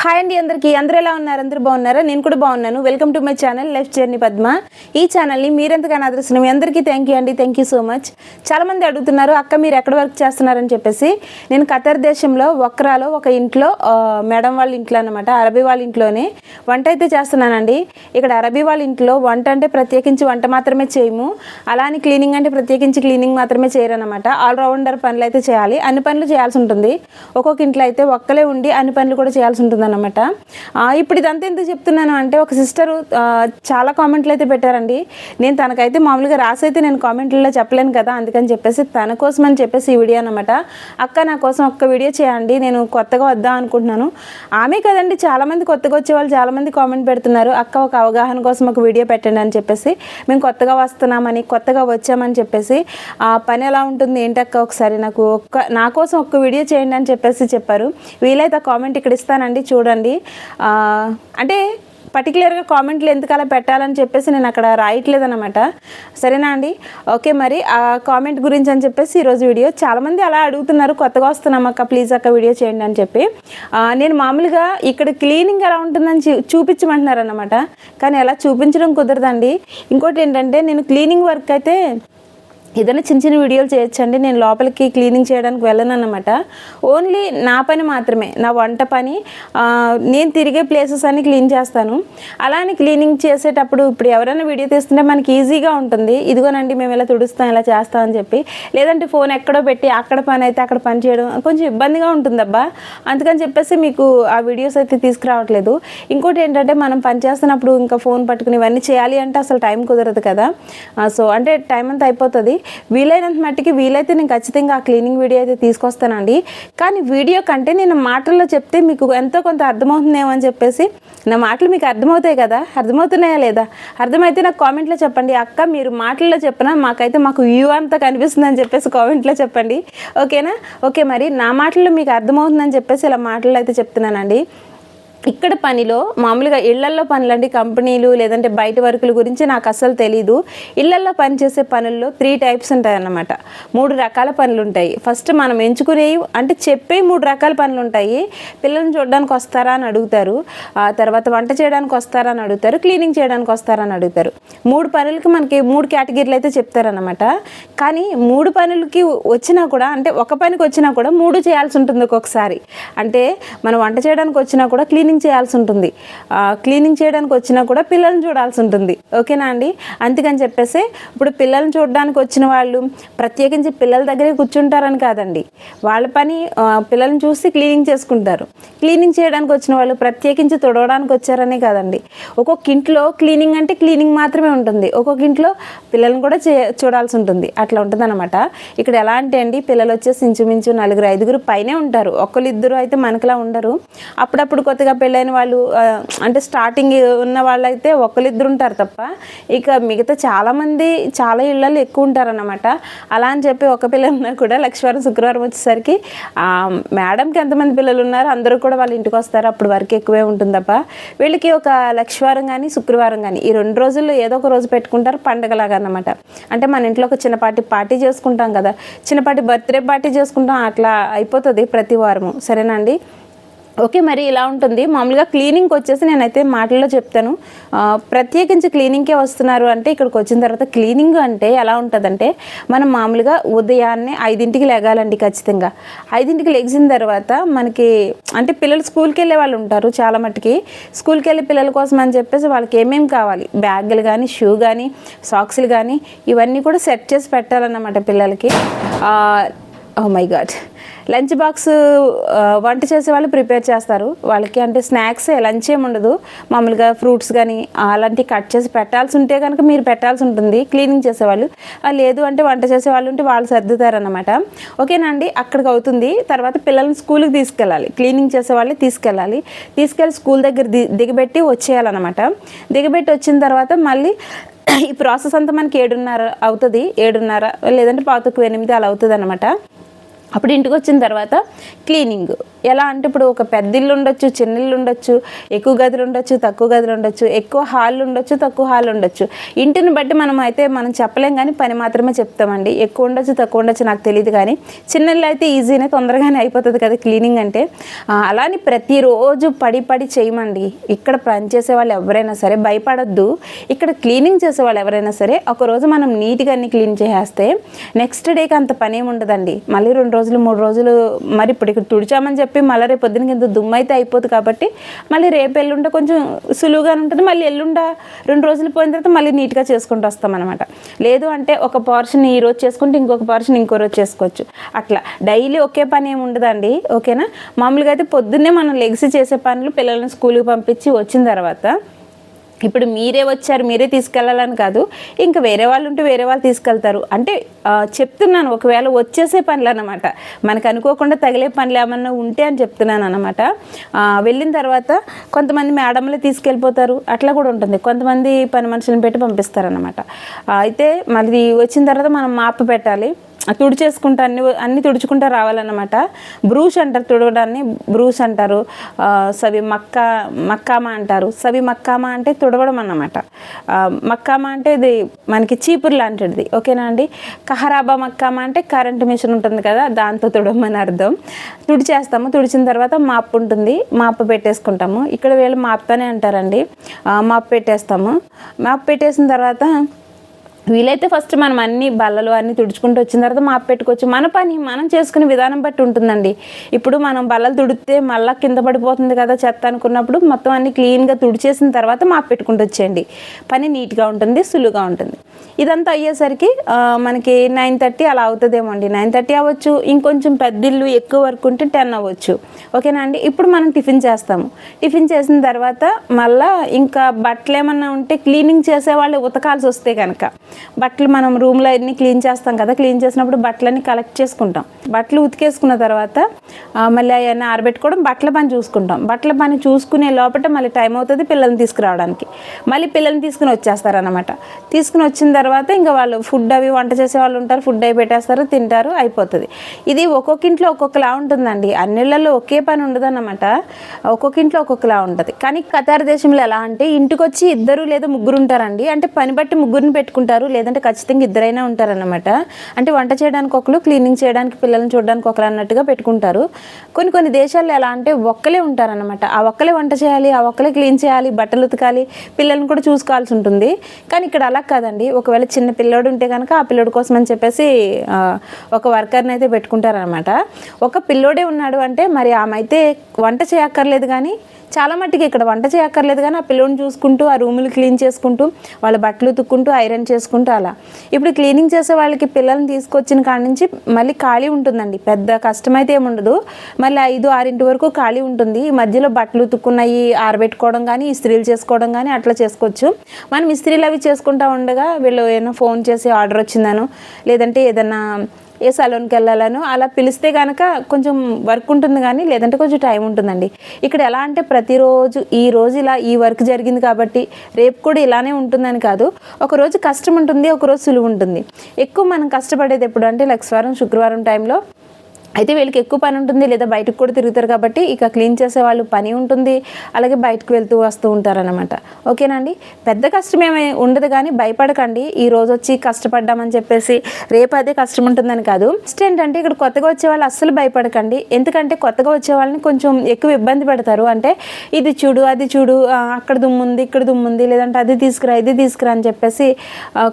Hi అండి అందరికీ. అందరూ ఎలా ఉన్నారు? అందరూ బాగున్నారా? నేను కూడా బాగున్నాను. Welcome to my channel life journey Padma ఈ ఛానల్ని మీరెంతగానో ఆదరిస్తున్నాం? మీ అందరికీ థ్యాంక్ యూ అండి. థ్యాంక్ యూ సో మచ్ చాలామంది అడుగుతున్నారు అక్క మీరు ఎక్కడ వర్క్ చేస్తున్నారని చెప్పేసి. నేను ఖతర్ దేశంలో వక్రాలో ఒక ఇంట్లో మేడం వాళ్ళ ఇంట్లో అనమాట అరబీ వాళ్ళ ఇంట్లోనే వంట అయితే చేస్తున్నానండి. ఇక్కడ అరబీ వాళ్ళ ఇంట్లో వంట అంటే ప్రత్యేకించి వంట మాత్రమే చేయము. అలానే క్లీనింగ్ అంటే ప్రత్యేకించి క్లీనింగ్ మాత్రమే చేయరనమాట ఆల్రౌండర్ పనులు అయితే చేయాలి. అన్ని పనులు చేయాల్సి ఉంటుంది. ఒక్కొక్క ఇంట్లో అయితే ఒక్కలే ఉండి అన్ని పనులు కూడా చేయాల్సి ఉంటుంది అనమాట ఇప్పుడు ఇదంతా ఎందుకు చెప్తున్నాను అంటే ఒక సిస్టరు చాలా కామెంట్లు అయితే పెట్టారండి. నేను తనకైతే మామూలుగా రాసైతే నేను కామెంట్లలో చెప్పలేను కదా అందుకని చెప్పేసి తన కోసం అని చెప్పేసి ఈ వీడియో అనమాట అక్క నా కోసం ఒక్క వీడియో చేయండి నేను కొత్తగా వద్దాం అనుకుంటున్నాను. ఆమె కదండి చాలామంది కొత్తగా వచ్చే వాళ్ళు చాలామంది కామెంట్ పెడుతున్నారు. అక్క ఒక అవగాహన కోసం ఒక వీడియో పెట్టండి అని చెప్పేసి మేము కొత్తగా వస్తున్నామని కొత్తగా వచ్చామని చెప్పేసి ఆ పని ఎలా ఉంటుంది ఏంటక్క ఒకసారి నాకు ఒక్క నా కోసం ఒక్క వీడియో చేయండి అని చెప్పేసి చెప్పారు. వీలైతే ఆ కామెంట్ ఇక్కడ ఇస్తానండి చూడండి. అంటే పర్టికులర్గా కామెంట్లు ఎందుకు అలా పెట్టాలని చెప్పేసి నేను అక్కడ రాయట్లేదు అనమాట సరేనా అండి? ఓకే మరి ఆ కామెంట్ గురించి అని చెప్పేసి ఈరోజు వీడియో చాలామంది అలా అడుగుతున్నారు. కొత్తగా వస్తున్నాం అక్క ప్లీజ్ అక్క వీడియో చేయండి అని చెప్పి. నేను మామూలుగా ఇక్కడ క్లీనింగ్ ఎలా ఉంటుందని చూ చూపించమంటున్నారు అనమాట కానీ అలా చూపించడం కుదరదండి. ఇంకోటి ఏంటంటే నేను క్లీనింగ్ వర్క్ అయితే ఏదైనా చిన్న చిన్న వీడియోలు చేయొచ్చండి. నేను లోపలికి క్లీనింగ్ చేయడానికి వెళ్ళను అనమాట ఓన్లీ నా పని మాత్రమే. నా వంట పని నేను తిరిగే ప్లేసెస్ అన్నీ క్లీన్ చేస్తాను. అలానే క్లీనింగ్ చేసేటప్పుడు ఇప్పుడు ఎవరైనా వీడియో తీస్తుంటే మనకి ఈజీగా ఉంటుంది. ఇదిగోనండి మేము ఇలా తుడుస్తాం ఇలా చేస్తాం అని చెప్పి. లేదంటే ఫోన్ ఎక్కడో పెట్టి అక్కడ పని అయితే అక్కడ పని చేయడం కొంచెం ఇబ్బందిగా ఉంటుందబ్బా. అందుకని చెప్పేసి మీకు ఆ వీడియోస్ అయితే తీసుకురావట్లేదు. ఇంకోటి ఏంటంటే మనం పని చేస్తున్నప్పుడు ఇంకా ఫోన్ పట్టుకుని ఇవన్నీ చేయాలి అంటే అసలు టైం కుదరదు కదా. సో అంటే టైం అంతా అయిపోతుంది. వీలైనంత మట్టికి వీలైతే నేను ఖచ్చితంగా ఆ క్లీనింగ్ వీడియో అయితే తీసుకొస్తానండి. కానీ వీడియో కంటే నేను మాటల్లో చెప్తే మీకు ఎంతో కొంత అర్థమవుతుందేమో అని చెప్పేసి నా మాటలు మీకు అర్థమవుతాయి కదా? అర్థమవుతున్నాయా లేదా? అర్థమైతే నాకు కామెంట్లో చెప్పండి. అక్క మీరు మాటల్లో చెప్పినా మాకైతే మాకు వ్యూ అంతా కనిపిస్తుందని చెప్పేసి కామెంట్లో చెప్పండి. ఓకేనా ఓకే మరి నా మాటల్లో మీకు అర్థమవుతుందని చెప్పేసి ఇలా మాటల్లో అయితే చెప్తున్నానండి. ఇక్కడ పనిలో మామూలుగా ఇళ్ళల్లో పనులండి కంపెనీలు లేదంటే బయట వర్కుల గురించి నాకు అస్సలు తెలీదు. ఇళ్ళల్లో పనిచేసే పనుల్లో త్రీ టైప్స్ ఉంటాయన్నమాట. మూడు రకాల పనులు ఉంటాయి. ఫస్ట్ మనం ఎంచుకునేవి అంటే చెప్పే మూడు రకాల పనులు ఉంటాయి. పిల్లల్ని చూడడానికి వస్తారా అని అడుగుతారు. ఆ తర్వాత వంట చేయడానికి వస్తారా అని అడుగుతారు. క్లీనింగ్ చేయడానికి వస్తారా అని అడుగుతారు. మూడు పనులకి మనకి మూడు కేటగిరీలు అయితే చెప్తారన్నమాట. కానీ మూడు పనులకి వచ్చినా కూడా అంటే ఒక పనికి వచ్చినా కూడా మూడు చేయాల్సి ఉంటుంది ఒక్కొక్కసారి. అంటే మనం వంట చేయడానికి వచ్చినా కూడా క్లీనింగ్ చేయాల్సి ఉంటుంది. క్లీనింగ్ చేయడానికి వచ్చినా కూడా పిల్లల్ని చూడాల్సి ఉంటుంది. ఓకేనా అండి? అందుకని చెప్పేసి ఇప్పుడు పిల్లల్ని చూడడానికి వచ్చిన వాళ్ళు ప్రత్యేకించి పిల్లల దగ్గరే కూర్చుంటారని కాదండి. వాళ్ళ పని పిల్లల్ని చూసి క్లీనింగ్ చేసుకుంటారు. క్లీనింగ్ చేయడానికి వచ్చిన వాళ్ళు ప్రత్యేకించి తుడవడానికి వచ్చారనే కాదండి. ఒక్కొక్క ఇంట్లో క్లీనింగ్ అంటే క్లీనింగ్ మాత్రమే ఉంటుంది. ఒక్కొక్క ఇంట్లో పిల్లల్ని కూడా చే చూడాల్సి ఉంటుంది. అట్లా ఉంటుందన్నమాట. ఇక్కడ ఎలా అంటే అండి పిల్లలు వచ్చేసి ఇంచుమించు నలుగురు ఐదుగురు పైనే ఉంటారు. ఒకళ్ళు ఇద్దరు అయితే మనకులా ఉండరు. అప్పుడప్పుడు కొత్తగా పెళ్ళైన వాళ్ళు అంటే స్టార్టింగ్ ఉన్న వాళ్ళైతే ఒకరిద్దరు ఉంటారు తప్ప ఇక మిగతా చాలామంది చాలా ఇళ్ళలు ఎక్కువ ఉంటారన్నమాట అలా అని చెప్పి ఒక పిల్ల ఉన్నా కూడా లక్ష్మీవారం శుక్రవారం వచ్చేసరికి మేడంకి ఎంతమంది పిల్లలు ఉన్నారో అందరూ కూడా వాళ్ళ ఇంటికి వస్తారు. అప్పుడు వరకు ఎక్కువే ఉంటుంది తప్ప వీళ్ళకి ఒక లక్ష్మీవారం కానీ శుక్రవారం కానీ ఈ రెండు రోజుల్లో ఏదో ఒక రోజు పెట్టుకుంటారు పండగలాగా అన్నమాట అంటే మన ఇంట్లో ఒక చిన్నపాటి పార్టీ చేసుకుంటాం కదా చిన్నపాటి బర్త్డే పార్టీ చేసుకుంటాం అట్లా అయిపోతుంది ప్రతి వారము. సరేనండి ఓకే మరి ఇలా ఉంటుంది. మామూలుగా క్లీనింగ్కి వచ్చేసి నేనైతే మాటల్లో చెప్తాను. ప్రత్యేకించి క్లీనింగ్కే వస్తున్నారు అంటే ఇక్కడికి వచ్చిన తర్వాత క్లీనింగ్ అంటే ఎలా ఉంటుందంటే మనం మామూలుగా ఉదయాన్నే ఐదింటికి లెగాలండి ఖచ్చితంగా. ఐదింటికి లెగిసిన తర్వాత మనకి అంటే పిల్లలు స్కూల్కి వెళ్ళే వాళ్ళు ఉంటారు చాలా మట్టుకి స్కూల్కి వెళ్ళే పిల్లల కోసం అని చెప్పేసి వాళ్ళకి ఏమేమి కావాలి? బ్యాగులు కానీ షూ కానీ సాక్స్లు కానీ ఇవన్నీ కూడా సెట్ చేసి పెట్టాలన్నమాట పిల్లలకి. Oh my god lunch box వంట చేసే వాళ్ళు ప్రిపేర్ చేస్తారు. వాళ్ళకి అంటే స్నాక్స్ లంచ్ ఏమి ఉండదు. మామూలుగా ఫ్రూట్స్ కానీ అలాంటివి కట్ చేసి పెట్టాల్సి ఉంటే కనుక మీరు పెట్టాల్సి ఉంటుంది. క్లీనింగ్ చేసేవాళ్ళు. లేదు అంటే వంట చేసే వాళ్ళు ఉంటే వాళ్ళు సర్దుతారనమాట ఓకేనా అండి? అక్కడికి అవుతుంది. తర్వాత పిల్లల్ని స్కూల్కి తీసుకెళ్ళాలి. క్లీనింగ్ చేసే వాళ్ళు తీసుకెళ్ళాలి. తీసుకెళ్ళి స్కూల్ దగ్గర ది దిగబెట్టి వచ్చేయాలన్నమాట. దిగబెట్టి వచ్చిన తర్వాత మళ్ళీ ఈ ప్రాసెస్ అంతా మనకి ఏడున్నర అవుతుంది. ఏడున్నర లేదంటే పాతకు ఎనిమిది అలా అవుతుంది అనమాట అప్పుడు ఇంటికి వచ్చిన తర్వాత క్లీనింగ్. ఎలా అంటే ఇప్పుడు ఒక పెద్ద ఇల్లు ఉండొచ్చు చిన్న ఇల్లు ఉండొచ్చు ఎక్కువ గదులు ఉండొచ్చు తక్కువ గదులు ఉండొచ్చు ఎక్కువ హాల్ ఉండొచ్చు తక్కువ హాల్ ఉండొచ్చు. ఇంటిని బట్టి మనం అయితే మనం చెప్పలేం కానీ పని మాత్రమే చెప్తామండి. ఎక్కువ ఉండొచ్చు తక్కువ ఉండొచ్చు నాకు తెలియదు కానీ చిన్న ఇల్లు అయితే ఈజీనే తొందరగానే అయిపోతుంది కదా క్లీనింగ్ అంటే. అలానే ప్రతిరోజు పడి పడి చేయమండి. ఇక్కడ పనిచేసే వాళ్ళు ఎవరైనా సరే భయపడొద్దు. ఇక్కడ క్లీనింగ్ చేసే వాళ్ళు ఎవరైనా సరే ఒకరోజు మనం నీట్గా అన్ని క్లీన్ చేసేస్తే నెక్స్ట్ డేకి అంత పని ఏమి ఉండదండి. మళ్ళీ రెండు రోజులు మూడు రోజులు మరి ఇప్పుడు ఇక్కడ తుడిచామని చెప్పి మళ్ళీ రేపు పొద్దునకి ఇంత దుమ్ము అయితే అయిపోతుంది కాబట్టి మళ్ళీ రేపు ఎల్లుండ కొంచెం సులువుగానే ఉంటుంది. మళ్ళీ ఎల్లుండ రెండు రోజులు పోయిన తర్వాత మళ్ళీ నీట్గా చేసుకుంటూ వస్తాం అనమాట లేదు అంటే ఒక పోర్షన్ ఈ రోజు చేసుకుంటే ఇంకొక పోర్షన్ ఇంకో రోజు చేసుకోవచ్చు. అట్లా డైలీ ఒకే పని ఏమి ఉండదండి. ఓకేనా? మామూలుగా అయితే పొద్దున్నే మనం లెగ్స్ చేసే పనులు పిల్లల్ని స్కూల్కి పంపించి వచ్చిన తర్వాత ఇప్పుడు మీరే వచ్చారు మీరే తీసుకెళ్ళాలని కాదు ఇంకా వేరే వాళ్ళు ఉంటే వేరే వాళ్ళు తీసుకెళ్తారు. అంటే చెప్తున్నాను ఒకవేళ వచ్చేసే పనులు అనమాట మనకు అనుకోకుండా తగిలే పనులు ఏమన్నా ఉంటే అని చెప్తున్నాను అనమాట వెళ్ళిన తర్వాత కొంతమంది మేడంలే తీసుకెళ్ళిపోతారు అట్లా కూడా ఉంటుంది. కొంతమంది పని మనుషులను పెట్టి పంపిస్తారనమాట అయితే మళ్ళీ వచ్చిన తర్వాత మనం మాప పెట్టాలి. తుడిచేసుకుంటా అన్ని అన్ని తుడుచుకుంటా రావాలన్నమాట. బ్రూష్ అంటారు తుడవడాన్ని బ్రూష్ అంటారు సవి మక్క మక్కామా అంటారు. సవి మక్కామా అంటే తుడవడం అన్నమాట. మక్కామా అంటే ఇది మనకి చీపురు లాంటిది ఓకేనా అండి? కహరాబా మక్కామా అంటే కరెంట్ మిషన్ ఉంటుంది కదా దాంతో తుడవమని అర్థం. తుడిచేస్తాము తుడిచిన తర్వాత మాపు ఉంటుంది మాపు పెట్టేసుకుంటాము. ఇక్కడ వీళ్ళు మాపు అనే అంటారండి మాపు పెట్టేస్తాము. మాపు పెట్టేసిన తర్వాత వీలైతే ఫస్ట్ మనం అన్ని బల్లలు అన్ని తుడుచుకుంటూ వచ్చిన తర్వాత మాపు పెట్టుకోవచ్చు. మన పని మనం చేసుకునే విధానం బట్టి ఉంటుందండి. ఇప్పుడు మనం బల్లలు తుడితే మళ్ళా కింద పడిపోతుంది కదా చెత్త అనుకున్నప్పుడు మొత్తం అన్ని క్లీన్గా తుడిచేసిన తర్వాత మాపు పెట్టుకుంటూ వచ్చేయండి. పని నీట్గా ఉంటుంది సులువుగా ఉంటుంది. ఇదంతా అయ్యేసరికి మనకి నైన్ థర్టీ అలా అవుతుందేమో అండి. నైన్ థర్టీ అవ్వచ్చు ఇంకొంచెం పెద్ద ఇల్లు ఎక్కువ వర్క్ ఉంటే టెన్ అవ్వచ్చు. ఓకేనా అండి? ఇప్పుడు మనం టిఫిన్ చేస్తాము. టిఫిన్ చేసిన తర్వాత మళ్ళా ఇంకా బట్టలు ఏమన్నా ఉంటే క్లీనింగ్ చేసే వాళ్ళు ఉతకాల్సి వస్తే కనుక బట్టలు మనం రూమ్లో అన్ని క్లీన్ చేస్తాం కదా క్లీన్ చేసినప్పుడు బట్టలన్నీ కలెక్ట్ చేసుకుంటాం. బట్టలు ఉతికేసుకున్న తర్వాత మళ్ళీ అవన్నీ ఆరబెట్టుకోవడం బట్టల పని చూసుకుంటాం. బట్టల పని చూసుకునే లోపల మళ్ళీ టైం అవుతుంది పిల్లల్ని తీసుకురావడానికి. మళ్ళీ పిల్లల్ని తీసుకుని వచ్చేస్తారనమాట తీసుకుని వచ్చిన తర్వాత ఇంకా వాళ్ళు ఫుడ్ అవి వంట చేసే వాళ్ళు ఉంటారు ఫుడ్ అవి పెట్టేస్తారు తింటారు అయిపోతుంది. ఇది ఒక్కొక్క ఇంట్లో ఒక్కొక్కలా ఉంటుందండి. అన్నిళ్ళల్లో ఒకే పని ఉండదన్నమాట. ఒక్కొక్క ఇంట్లో ఒక్కొక్కలా ఉంటుంది. కానీ కతార్ దేశంలో ఎలా అంటే ఇంటికి వచ్చి ఇద్దరు లేదా ముగ్గురు ఉంటారండి. అంటే పని బట్టి ముగ్గురిని పెట్టుకుంటారు. లేదంటే ఖచ్చితంగా ఇద్దరైనా ఉంటారన్నమాట. అంటే వంట చేయడానికి ఒకరు క్లీనింగ్ చేయడానికి పిల్లల్ని చూడడానికి ఒకరు అన్నట్టుగా పెట్టుకుంటారు. కొన్ని కొన్ని దేశాల్లో ఎలా అంటే ఒక్కలే ఉంటారన్నమాట. ఆ ఒక్కలే వంట చేయాలి ఆ ఒక్కలే క్లీన్ చేయాలి బట్టలు ఉతకాలి పిల్లల్ని కూడా చూసుకోవాల్సి ఉంటుంది. కానీ ఇక్కడ అలా కాదండి. ఒకవేళ చిన్న పిల్లోడు ఉంటే కనుక ఆ పిల్లోడు కోసం అని చెప్పేసి ఒక వర్కర్ని అయితే పెట్టుకుంటారనమాట ఒక పిల్లోడే ఉన్నాడు అంటే మరి ఆమె అయితే వంట చేయక్కర్లేదు కానీ చాలా మట్టుకు ఇక్కడ వంట చేయక్కర్లేదు కానీ ఆ పిల్లోని చూసుకుంటూ ఆ రూములు క్లీన్ చేసుకుంటూ వాళ్ళ బట్టలు ఉతుక్కుంటూ ఐరన్ చేసుకుంటూ అలా. ఇప్పుడు క్లీనింగ్ చేసే వాళ్ళకి పిల్లల్ని తీసుకొచ్చిన కాడ నుంచి మళ్ళీ ఖాళీ ఉంటుందండి. పెద్ద కష్టమైతే ఏముండదు మళ్ళీ ఐదు ఆరింటి వరకు ఖాళీ ఉంటుంది. ఈ మధ్యలో బట్టలు ఉతుక్కున్నాయి ఆరబెట్టుకోవడం కానీ ఇస్త్రీలు చేసుకోవడం కానీ అట్లా చేసుకోవచ్చు. మనం ఇస్త్రీలు అవి చేసుకుంటా ఉండగా వీళ్ళు ఏమైనా ఫోన్ చేసి ఆర్డర్ వచ్చిందను లేదంటే ఏదన్నా ఏ సలూన్కి వెళ్ళాలను అలా పిలిస్తే కనుక కొంచెం వర్క్ ఉంటుంది కానీ లేదంటే కొంచెం టైం ఉంటుందండి. ఇక్కడ ఎలా అంటే ప్రతిరోజు ఈ రోజు ఇలా ఈ వర్క్ జరిగింది కాబట్టి రేపు కూడా ఇలానే ఉంటుందని కాదు. ఒకరోజు కష్టం ఉంటుంది ఒక రోజు సులువు ఉంటుంది. ఎక్కువ మనం కష్టపడేది ఎప్పుడు అంటే లక్షవారం శుక్రవారం టైంలో అయితే వీళ్ళకి ఎక్కువ పని ఉంటుంది లేదా బయటకు కూడా తిరుగుతారు కాబట్టి ఇక క్లీన్ చేసే వాళ్ళు పని ఉంటుంది అలాగే బయటకు వెళ్తూ వస్తూ ఉంటారనమాట ఓకేనండి పెద్ద కష్టం ఏమీ ఉండదు కానీ భయపడకండి. ఈ రోజు వచ్చి కష్టపడ్డామని చెప్పేసి రేపు అదే కష్టం ఉంటుందని కాదు. నెక్స్ట్ ఏంటంటే ఇక్కడ కొత్తగా వచ్చే వాళ్ళు అస్సలు భయపడకండి. ఎందుకంటే కొత్తగా వచ్చే వాళ్ళని కొంచెం ఎక్కువ ఇబ్బంది పెడతారు. అంటే ఇది చూడు అది చూడు అక్కడ దుమ్ముంది ఇక్కడ దుమ్ముంది లేదంటే అది తీసుకురా ఇది తీసుకురా అని చెప్పేసి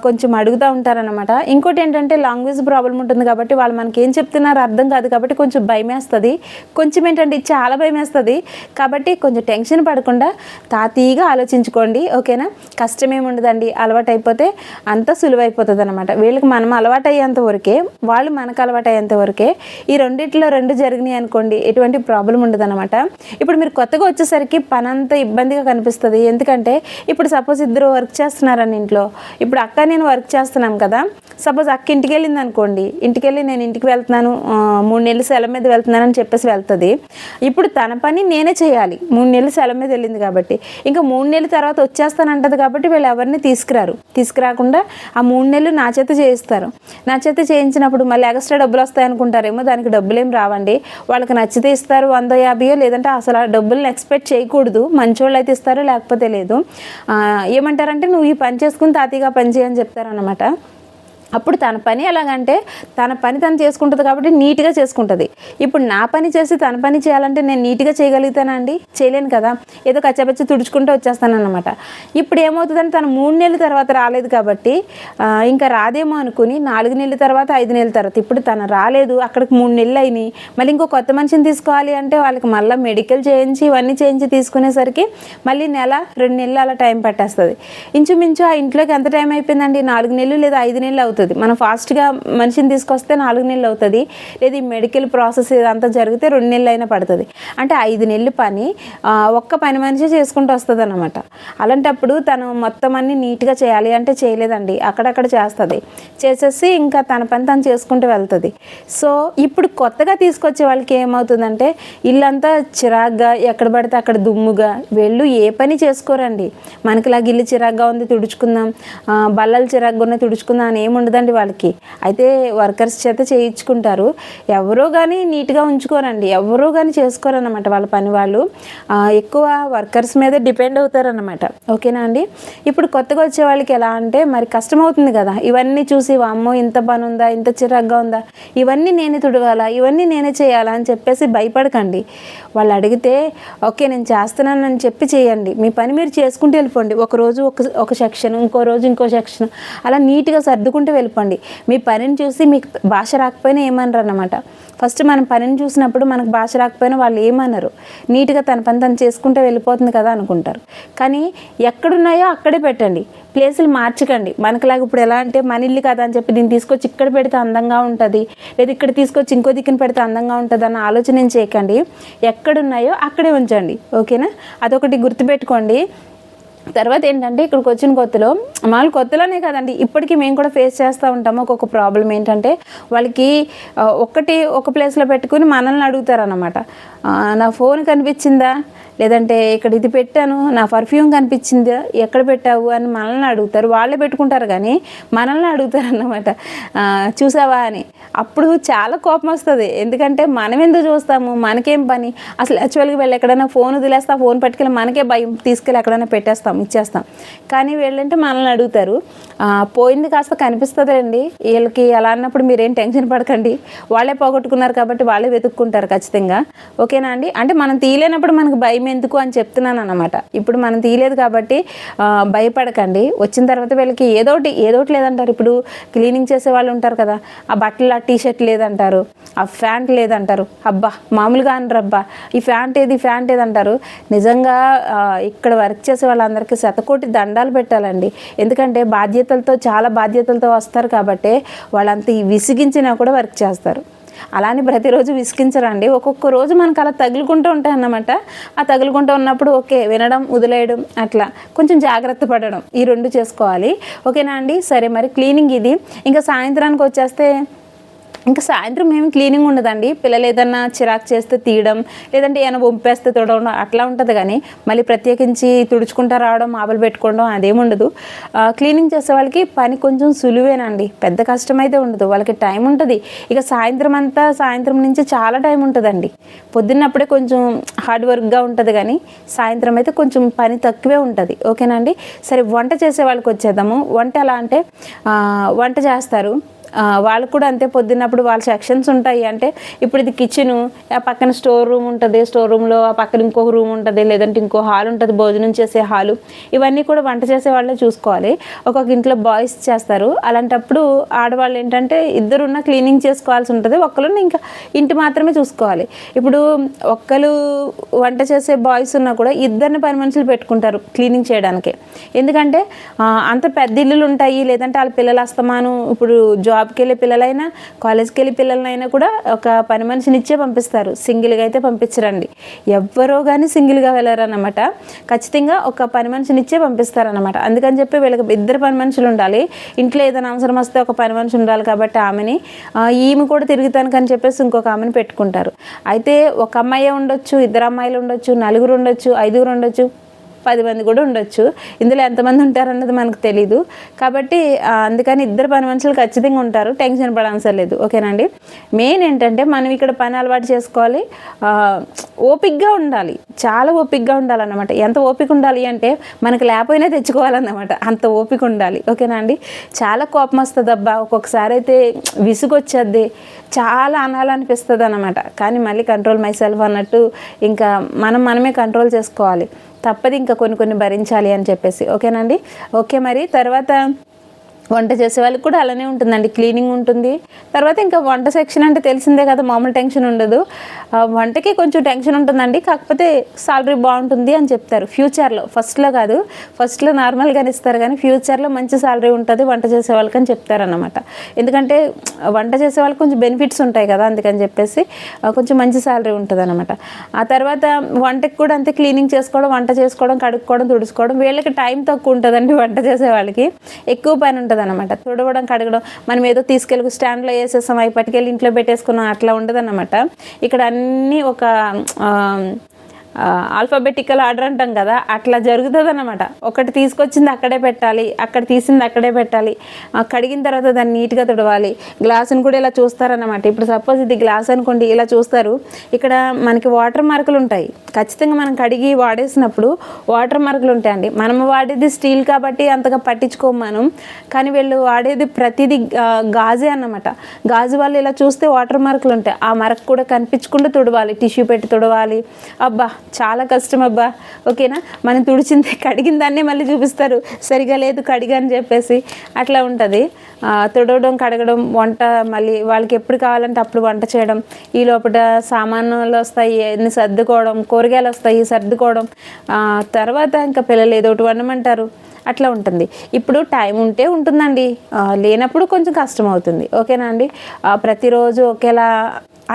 కొంచెం అడుగుతూ ఉంటారనమాట ఇంకోటి ఏంటంటే లాంగ్వేజ్ ప్రాబ్లం ఉంటుంది కాబట్టి వాళ్ళు మనకి ఏం చెప్తున్నారో అర్థం కాదు కాబట్టి కొంచెం భయం వేస్తుంది కొంచెం ఏంటంటే చాలా భయం వేస్తుంది కాబట్టి కొంచెం టెన్షన్ పడకుండా తాతీగా ఆలోచించుకోండి. ఓకేనా? కష్టమేమి ఉండదండి అలవాటు అయిపోతే అంత సులువైపోతుంది అనమాట వీళ్ళకి మనం అలవాటు అయ్యేంత వరకే వాళ్ళు మనకు అలవాటు అయ్యేంత వరకే ఈ రెండిట్లో రెండు జరిగినాయి అనుకోండి ఎటువంటి ప్రాబ్లం ఉండదన్నమాట. ఇప్పుడు మీరు కొత్తగా వచ్చేసరికి పని అంత ఇబ్బందిగా కనిపిస్తుంది. ఎందుకంటే ఇప్పుడు సపోజ్ ఇద్దరు వర్క్ చేస్తున్నారని ఇంట్లో. ఇప్పుడు అక్క నేను వర్క్ చేస్తున్నాం కదా. సపోజ్ అక్క ఇంటికి వెళ్ళింది అనుకోండి ఇంటికి వెళ్ళి నేను ఇంటికి వెళ్తున్నాను మూడు నెలలు సెలవు మీద వెళ్తున్నానని చెప్పేసి వెళ్తుంది. ఇప్పుడు తన పని నేనే చేయాలి. మూడు నెలలు సెలవు మీద వెళ్ళింది కాబట్టి. ఇంకా మూడు నెలల తర్వాత వచ్చేస్తానంటది కాబట్టి వీళ్ళు ఎవరిని తీసుకురారు. తీసుకురాకుండా ఆ మూడు నెలలు నా చేత చేయిస్తారు. నా చేత చేయించినప్పుడు మళ్ళీ ఎక్స్ట్రా డబ్బులు వస్తాయి అనుకుంటారేమో దానికి డబ్బులు ఏం రావండి. వాళ్ళకి నచ్చితే ఇస్తారు వంద యాభైయో లేదంటే అసలు ఆ డబ్బులను ఎక్స్పెక్ట్ చేయకూడదు. మంచోళ్ళు అయితే ఇస్తారు లేకపోతే లేదు. ఏమంటారంటే నువ్వు ఈ పని చేసుకుని తాతీగా పని చేయని చెప్తారనమాట అప్పుడు తన పని ఎలాగంటే తన పని తను చేసుకుంటుంది కాబట్టి నీట్గా చేసుకుంటుంది. ఇప్పుడు నా పని చేసి తన పని చేయాలంటే నేను నీట్గా చేయగలుగుతానా అండి? చేయలేను కదా. ఏదో కచ్చపచ్చి తుడుచుకుంటూ వచ్చేస్తానన్నమాట. ఇప్పుడు ఏమవుతుందని తను మూడు నెలల తర్వాత రాలేదు కాబట్టి ఇంకా రాదేమో అనుకుని నాలుగు నెలల తర్వాత ఐదు నెలల తర్వాత. ఇప్పుడు తను రాలేదు అక్కడికి మూడు నెలలు అయినాయి. మళ్ళీ ఇంకో కొత్త మనిషిని తీసుకోవాలి అంటే వాళ్ళకి మళ్ళీ మెడికల్ చేయించి ఇవన్నీ చేయించి తీసుకునేసరికి మళ్ళీ నెల రెండు నెలలు అలా టైం పట్టేస్తుంది. ఇంచుమించు ఆ ఇంట్లోకి ఎంత టైం అయిపోయిందండి? నాలుగు నెలలు లేదా ఐదు నెలలు అవుతుంది. మనం ఫాస్ట్గా మనిషిని తీసుకొస్తే నాలుగు నెలలు అవుతుంది. లేదా ఈ మెడికల్ ప్రాసెస్ ఇదంతా జరిగితే రెండు నెలలు అయినా పడుతుంది. అంటే ఐదు నెలలు పని ఒక్క పని మనిషి చేసుకుంటూ వస్తుంది అనమాట అలాంటప్పుడు తను మొత్తం అన్ని నీట్గా చేయాలి అంటే చేయలేదండి. అక్కడక్కడ చేస్తుంది. చేసేసి ఇంకా తన పని తను చేసుకుంటూ వెళ్తుంది. సో ఇప్పుడు కొత్తగా తీసుకొచ్చే వాళ్ళకి ఏమవుతుందంటే ఇల్లంతా చిరాగ్గా ఎక్కడ పడితే అక్కడ దుమ్ముగా వెళ్ళు ఏ పని చేసుకోరండి. మనకిలాగా ఇల్లు చిరాగ్గా ఉంది తుడుచుకుందాం. బల్లలు చిరాగ్గా ఉన్నాయి తుడుచుకుందాం అని ఉండదండి వాళ్ళకి. అయితే వర్కర్స్ చేత చేయించుకుంటారు. ఎవరో కానీ నీట్గా ఉంచుకోరండి. ఎవరో కానీ చేసుకోరన్నమాట వాళ్ళ పని వాళ్ళు. ఎక్కువ వర్కర్స్ మీద డిపెండ్ అవుతారన్నమాట. ఓకేనా అండి? ఇప్పుడు కొత్తగా వచ్చే వాళ్ళకి ఎలా అంటే మరి కష్టం అవుతుంది కదా. ఇవన్నీ చూసి అమ్మో ఇంత పని ఉందా ఇంత చిరాగ్గా ఉందా? ఇవన్నీ నేనే తుడవాలా? ఇవన్నీ నేనే చేయాలా? అని చెప్పేసి భయపడకండి. వాళ్ళు అడిగితే ఓకే నేను చేస్తున్నానని చెప్పి చేయండి. మీ పని మీరు చేసుకుంటూ వెళ్ళిపోండి. ఒక రోజు ఒక ఒక సెక్షన్ ఇంకో రోజు ఇంకో సెక్షన్. అలా నీట్గా సర్దుకుంటూ వెళ్ళిపోండి. మీ పనిని చూసి మీకు భాష రాకపోయినా ఏమనరు అనమాట ఫస్ట్ మనం పనిని చూసినప్పుడు మనకు భాష రాకపోయినా వాళ్ళు ఏమనరు. నీట్గా తన పని తను చేసుకుంటే వెళ్ళిపోతుంది కదా అనుకుంటారు. కానీ ఎక్కడున్నాయో అక్కడే పెట్టండి. ప్లేసులు మార్చకండి. మనకులాగా ఇప్పుడు ఎలా అంటే మన ఇల్లు కదా అని చెప్పి దీన్ని తీసుకొచ్చి ఇక్కడ పెడితే అందంగా ఉంటుంది. లేదా ఇక్కడ తీసుకొచ్చి ఇంకో దిక్కున పెడితే అందంగా ఉంటుంది అన్న ఆలోచన చేయకండి. ఎక్కడున్నాయో అక్కడే ఉంచండి. ఓకేనా? అదొకటి గుర్తుపెట్టుకోండి. తర్వాత ఏంటంటే ఇక్కడికి వచ్చిన కొత్తలో మామూలు కొత్తలోనే కదండి ఇప్పటికీ మేము కూడా ఫేస్ చేస్తూ ఉంటాము. ఒక్కొక్క ప్రాబ్లం ఏంటంటే వాళ్ళకి ఒక్కటి ఒక ప్లేస్లో పెట్టుకుని మనల్ని అడుగుతారన్నమాట. నా ఫోన్ కనిపించిందా? లేదంటే ఇక్కడ ఇది పెట్టాను నా పర్ఫ్యూమ్ కనిపించిందా? ఎక్కడ పెట్టావు అని మనల్ని అడుగుతారు. వాళ్ళే పెట్టుకుంటారు కానీ మనల్ని అడుగుతారు అన్నమాట చూసావా అని. అప్పుడు చాలా కోపం వస్తుంది. ఎందుకంటే మనం ఎందుకు చూస్తాము? మనకేం పని? అసలు యాక్చువల్గా వెళ్ళి ఎక్కడైనా ఫోన్ వదిలేస్తా ఫోన్ పట్టుకెళ్ళి మనకే భయం. తీసుకెళ్ళి ఎక్కడైనా పెట్టేస్తాం. ఇచ్చేస్తాం. కానీ వీళ్ళంటే మనల్ని అడుగుతారు పోయింది కాస్త కనిపిస్తుందండి వీళ్ళకి అలా అన్నప్పుడు మీరేం టెన్షన్ పడకండి వాళ్ళే పోగొట్టుకున్నారు కాబట్టి వాళ్ళే వెతుక్కుంటారు ఖచ్చితంగా. ఓకేనా అండి? అంటే మనం తీయలేనప్పుడు మనకు భయం ఎందుకు అని చెప్తున్నాను అనమాట ఇప్పుడు మనం తీయలేదు కాబట్టి భయపడకండి. వచ్చిన తర్వాత వీళ్ళకి ఏదోటి ఏదోటి లేదంటారు. ఇప్పుడు క్లీనింగ్ చేసే వాళ్ళు ఉంటారు కదా ఆ బట్టలు ఆ టీ షర్ట్ లేదంటారు ఆ ఫ్యాంట్ లేదంటారు. అబ్బా మామూలుగా అనరు అబ్బా ఈ ఫ్యాంట్ ఏది ఫ్యాంట్ ఏది అంటారు. నిజంగా ఇక్కడ వర్క్ చేసే వాళ్ళందరికీ శతకోటి దండాలు పెట్టాలండి. ఎందుకంటే బాధ్యతలతో చాలా బాధ్యతలతో వస్తారు కాబట్టి వాళ్ళంత విసిగించినా కూడా వర్క్ చేస్తారు. అలానే ప్రతిరోజు విసిగించరండి. ఒక్కొక్క రోజు మనకు అలా తగులుకుంటూ ఉంటాయి అన్నమాట. ఆ తగులుకుంటూ ఉన్నప్పుడు ఓకే వినడం వదిలేయడం అట్లా కొంచెం జాగ్రత్త పడడం ఈ రెండు చేసుకోవాలి. ఓకేనా అండి? సరే మరి క్లీనింగ్ ఇది. ఇంకా సాయంత్రానికి వచ్చేస్తే ఇంకా సాయంత్రం ఏమి క్లీనింగ్ ఉండదండి. పిల్లలు ఏదన్నా చిరాకు చేస్తే తీయడం లేదంటే ఏమైనా వంపేస్తే తుడవడం అట్లా ఉంటుంది కానీ మళ్ళీ ప్రత్యేకించి తుడుచుకుంటా రావడం మాబలు పెట్టుకోవడం అదేముండదు ఉండదు. క్లీనింగ్ చేసే వాళ్ళకి పని కొంచెం సులువేనండి. పెద్ద కష్టం అయితే ఉండదు. వాళ్ళకి టైం ఉంటుంది. ఇక సాయంత్రం అంతా సాయంత్రం నుంచి చాలా టైం ఉంటుందండి. పొద్దున్నప్పుడే కొంచెం హార్డ్ వర్క్గా ఉంటుంది కానీ సాయంత్రం అయితే కొంచెం పని తక్కువే ఉంటుంది. ఓకేనండి సరే వంట చేసే వాళ్ళకి వచ్చేద్దాము. వంట ఎలా అంటే వంట చేస్తారు. వాళ్ళు కూడా అంతే పొద్దున్నప్పుడు వాళ్ళ సెక్షన్స్ ఉంటాయి. అంటే ఇప్పుడు ఇది కిచెను ఆ పక్కన స్టోర్ రూమ్ ఉంటుంది. స్టోర్ రూమ్లో ఆ పక్కన ఇంకొక రూమ్ ఉంటుంది లేదంటే ఇంకో హాల్ ఉంటుంది భోజనం చేసే హాలు ఇవన్నీ కూడా వంట చేసే వాళ్ళే చూసుకోవాలి. ఒక్కొక్క ఇంట్లో బాయ్స్ చేస్తారు. అలాంటప్పుడు ఆడవాళ్ళు ఏంటంటే ఇద్దరున్న క్లీనింగ్ చేసుకోవాల్సి ఉంటుంది. ఒక్కరు ఇంకా ఇంటి మాత్రమే చూసుకోవాలి. ఇప్పుడు ఒక్కరు వంట చేసే బాయ్స్ ఉన్నా కూడా ఇద్దరిని పని మనుషులు పెట్టుకుంటారు క్లీనింగ్ చేయడానికి. ఎందుకంటే అంత పెద్ద ఇల్లులు ఉంటాయి. లేదంటే వాళ్ళ పిల్లలు అస్తమాను ఇప్పుడు జాబ్ జాబ్కి వెళ్ళే పిల్లలైనా కాలేజ్కి వెళ్ళే పిల్లలైనా కూడా ఒక పని మనిషిని ఇచ్చే పంపిస్తారు. సింగిల్గా అయితే పంపించరండి. ఎవ్వరో కానీ సింగిల్గా వెళ్ళరన్నమాట. ఖచ్చితంగా ఒక పని మనిషిని ఇచ్చే పంపిస్తారనమాట అందుకని చెప్పి వీళ్ళకి ఇద్దరు పని మనుషులు ఉండాలి. ఇంట్లో ఏదైనా అవసరం వస్తే ఒక పని మనిషి ఉండాలి కాబట్టి ఆమెని ఈమె కూడా తిరుగుతానుకని చెప్పేసి ఇంకొక ఆమెను పెట్టుకుంటారు. అయితే ఒక అమ్మాయి ఉండొచ్చు ఇద్దరు అమ్మాయిలు ఉండొచ్చు నలుగురు ఉండొచ్చు ఐదుగురు ఉండొచ్చు. పది మంది కూడా ఉండొచ్చు. ఇందులో ఎంతమంది ఉంటారన్నది మనకు తెలీదు. కాబట్టి అందుకని ఇద్దరు పని మనుషులు ఖచ్చితంగా ఉంటారు. టెన్షన్ పడాల్సిన లేదు. ఓకేనండి మెయిన్ ఏంటంటే మనం ఇక్కడ పని అలవాటు చేసుకోవాలి. ఓపిక్గా ఉండాలి. చాలా ఓపిక్గా ఉండాలన్నమాట. ఎంత ఓపిక ఉండాలి అంటే మనకు లేకపోయినా తెచ్చుకోవాలన్నమాట. అంత ఓపిక ఉండాలి. ఓకేనా అండి? చాలా కోపం వస్తుంది అబ్బా. ఒక్కొక్కసారి అయితే విసుగొచ్చేద్ది. చాలా అనాలనిపిస్తుంది అనమాట కానీ మళ్ళీ కంట్రోల్ మై సెల్ఫ్ అన్నట్టు ఇంకా మనం మనమే కంట్రోల్ చేసుకోవాలి. తప్పదు ఇంకా కొన్ని కొన్ని భరించాలి అని చెప్పేసి. ఓకేనండి? ఓకే మరి తర్వాత వంట చేసే వాళ్ళకి కూడా అలానే ఉంటుందండి. క్లీనింగ్ ఉంటుంది. తర్వాత ఇంకా వంట సెక్షన్ అంటే తెలిసిందే కదా మామూలు టెన్షన్ ఉండదు. ఆ, వంటకి కొంచెం టెన్షన్ ఉంటుందండి. కాకపోతే సాలరీ బాగుంటుంది అని చెప్తారు. ఫ్యూచర్లో ఫస్ట్లో కాదు. ఫస్ట్లో నార్మల్గానే ఇస్తారు కానీ ఫ్యూచర్లో మంచి సాలరీ ఉంటుంది వంట చేసే వాళ్ళకి అని చెప్తారన్నమాట. ఎందుకంటే వంట చేసే వాళ్ళకి కొంచెం బెనిఫిట్స్ ఉంటాయి కదా అందుకని చెప్పేసి కొంచెం మంచి సాలరీ ఉంటుంది అనమాట ఆ తర్వాత వంటకి కూడా అంతే క్లీనింగ్ చేసుకోవడం వంట చేసుకోవడం కడుక్కోవడం తుడుచుకోవడం వీళ్ళకి టైం తక్కువ ఉంటుందండి వంట చేసే వాళ్ళకి. ఎక్కువ పని ఉంటుంది. అనమాట తుడవడం కడగడం మనం ఏదో తీసుకెళ్ళి స్టాండ్లో వేసేసాం అవి పట్టుకెళ్ళి ఇంట్లో పెట్టేసుకున్నాం అట్లా ఉండదు ఇక్కడ అన్నీ ఒక ఆ, ఆల్ఫాబెటికల్ ఆర్డర్ అంటాం కదా అట్లా జరుగుతుంది అనమాట ఒకటి తీసుకొచ్చింది అక్కడే పెట్టాలి అక్కడ తీసింది అక్కడే పెట్టాలి కడిగిన తర్వాత దాన్ని నీట్గా తుడవాలి. గ్లాసుని కూడా ఇలా చూస్తారన్నమాట. ఇప్పుడు సపోజ్ ఇది గ్లాస్ అనుకోండి ఇలా చూస్తారు. ఇక్కడ మనకి వాటర్ మార్కులు ఉంటాయి. ఖచ్చితంగా మనం కడిగి వాడేసినప్పుడు వాటర్ మార్కులు ఉంటాయండి. మనం వాడేది స్టీల్ కాబట్టి అంతగా పట్టించుకోము మనం. కానీ వీళ్ళు వాడేది ప్రతిదీ గాజే అన్నమాట. గాజు వాళ్ళు ఇలా చూస్తే వాటర్ మార్కులు ఉంటాయి. ఆ మరక కూడా కనిపించకుండా తుడవాలి. టిష్యూ పెట్టి తుడవాలి. అబ్బా చాలా కష్టం అబ్బా. ఓకేనా? మనం తుడిచింది కడిగిన దాన్నే మళ్ళీ చూపిస్తారు. సరిగా లేదు కడిగా అని చెప్పేసి. అట్లా ఉంటుంది. తుడవడం కడగడం వంట మళ్ళీ వాళ్ళకి ఎప్పుడు కావాలంటే అప్పుడు వంట చేయడం. ఈ లోపల సామాన్లు వస్తాయి అన్ని సర్దుకోవడం కూరగాయలు వస్తాయి సర్దుకోవడం. తర్వాత ఇంకా పిల్లలు ఏదో ఒకటి వండమంటారు. అట్లా ఉంటుంది. ఇప్పుడు టైం ఉంటే ఉంటుందండి. లేనప్పుడు కొంచెం కష్టం అవుతుంది ఓకేనా అండి? ప్రతిరోజు ఒకేలా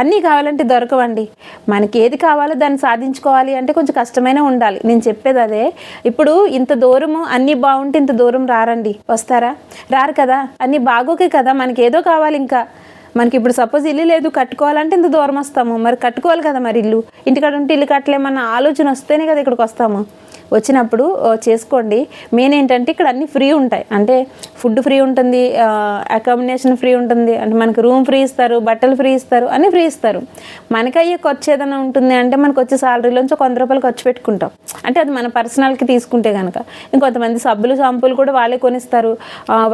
అన్నీ కావాలంటే దొరకవండి. మనకి ఏది కావాలో దాన్ని సాధించుకోవాలి అంటే కొంచెం కష్టమైన ఉండాలి. నేను చెప్పేది అదే. ఇప్పుడు ఇంత దూరము అన్నీ బాగుంటే ఇంత దూరం రారండి. వస్తారా? రారు కదా. అన్నీ బాగోకే కదా. మనకి ఏదో కావాలి ఇంకా. మనకి ఇప్పుడు సపోజ్ ఇల్లు లేదు కట్టుకోవాలంటే ఇంత దూరం వస్తాము. మరి కట్టుకోవాలి కదా మరి ఇల్లు. ఇంటికాడ ఉంటే ఇల్లు కట్టలేమన్న ఆలోచన వస్తేనే కదా ఇక్కడికి వస్తాము. వచ్చినప్పుడు చేసుకోండి. మెయిన్ ఏంటంటే ఇక్కడ అన్ని ఫ్రీ ఉంటాయి. అంటే ఫుడ్ ఫ్రీ ఉంటుంది అకామిడేషన్ ఫ్రీ ఉంటుంది. అంటే మనకి రూమ్ ఫ్రీ ఇస్తారు బట్టలు ఫ్రీ ఇస్తారు అన్నీ ఫ్రీ ఇస్తారు. మనకి అయ్యే ఖర్చు ఏదైనా ఉంటుంది అంటే మనకు వచ్చే సాలరీలోంచి ఒక వంద రూపాయలు ఖర్చు పెట్టుకుంటాం. అంటే అది మన పర్సనల్కి తీసుకుంటే కనుక ఇంకొంతమంది సబ్బులు షాంపూలు కూడా వాళ్ళే కొనిస్తారు.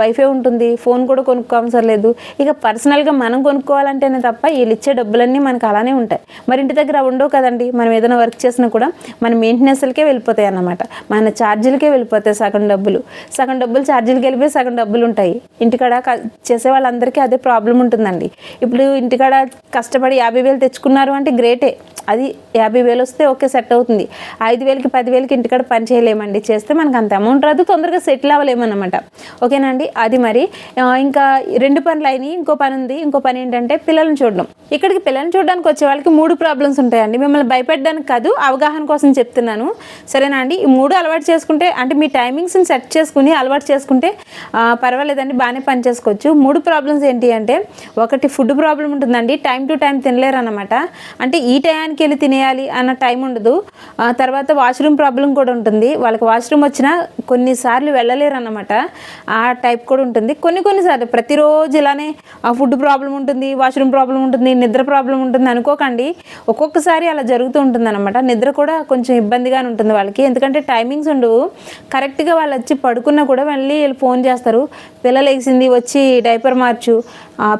వైఫై ఉంటుంది ఫోన్ కూడా కొనుక్కోవసరం లేదు ఇక పర్సనల్గా మనం కొనుక్కోవాలంటేనే తప్ప వీళ్ళు ఇచ్చే డబ్బులన్నీ మనకు అలానే ఉంటాయి. మరి ఇంటి దగ్గర ఉండవు కదండి. మనం ఏదైనా వర్క్ చేసినా కూడా మన మెయింటెనెన్స్లకే వెళ్ళిపోతాయి అన్నమాట. మన ఛార్జీలకే వెళ్ళిపోతాయి సగం డబ్బులు. సగం డబ్బులు ఛార్జీలకి వెళ్ళిపోయి సగం డబ్బులు ఉంటాయి. ఇంటికాడ చేసే వాళ్ళందరికీ అదే ప్రాబ్లం ఉంటుందండి. ఇప్పుడు ఇంటికాడ కష్టపడి యాభై వేలు తెచ్చుకున్నారు అంటే గ్రేటే. అది యాభై వేలు వస్తే ఓకే సెట్ అవుతుంది. ఐదు వేలకి పది వేలకి ఇంటికాడ పని చేయలేమండి. చేస్తే మనకు అంత అమౌంట్ రాదు తొందరగా సెటిల్ అవ్వలేమన్నమాట. ఓకేనండి అది మరి. ఇంకా రెండు పనులు అయినాయి. ఇంకో పని ఉంది. ఇంకో పని ఏంటంటే పిల్లల్ని చూడడం. ఇక్కడికి పిల్లల్ని చూడడానికి వచ్చే వాళ్ళకి మూడు ప్రాబ్లమ్స్ ఉంటాయండి. మిమ్మల్ని భయపెట్టడానికి కాదు అవగాహన కోసం చెప్తున్నాను. సరేనా అండి? ఈ మూడు అలవాటు చేసుకుంటే అంటే మీ టైమింగ్స్ని సెట్ చేసుకుని అలవాటు చేసుకుంటే పర్వాలేదండి బాగానే పని చేసుకోవచ్చు. మూడు ప్రాబ్లమ్స్ ఏంటి అంటే ఒకటి ఫుడ్ ప్రాబ్లం ఉంటుందండి టైం టు టైం తినలేరు అనమాట అంటే ఈ టయానికి వెళ్ళి తినేయాలి అన్న టైం ఉండదు. తర్వాత వాష్రూమ్ ప్రాబ్లం కూడా ఉంటుంది. వాళ్ళకి వాష్రూమ్ వచ్చినా కొన్నిసార్లు వెళ్ళలేరు అనమాట ఆ టైప్ కూడా ఉంటుంది. కొన్ని కొన్నిసార్లు ప్రతిరోజు ఇలానే ఆ ఫుడ్ ప్రాబ్లం ఉంటుంది వాష్రూమ్ ప్రాబ్లం ఉంటుంది నిద్ర ప్రాబ్లం ఉంటుంది అనుకోకండి. ఒక్కొక్కసారి అలా జరుగుతూ ఉంటుంది అనమాట నిద్ర కూడా కొంచెం ఇబ్బందిగానే ఉంటుంది వాళ్ళకి. ఎందుకంటే టైమింగ్స్ ఉండవు. కరెక్ట్గా వాళ్ళు వచ్చి పడుకున్నా కూడా మళ్ళీ వీళ్ళు ఫోన్ చేస్తారు. పిల్లలు వేసింది వచ్చి డైపర్ మార్చు.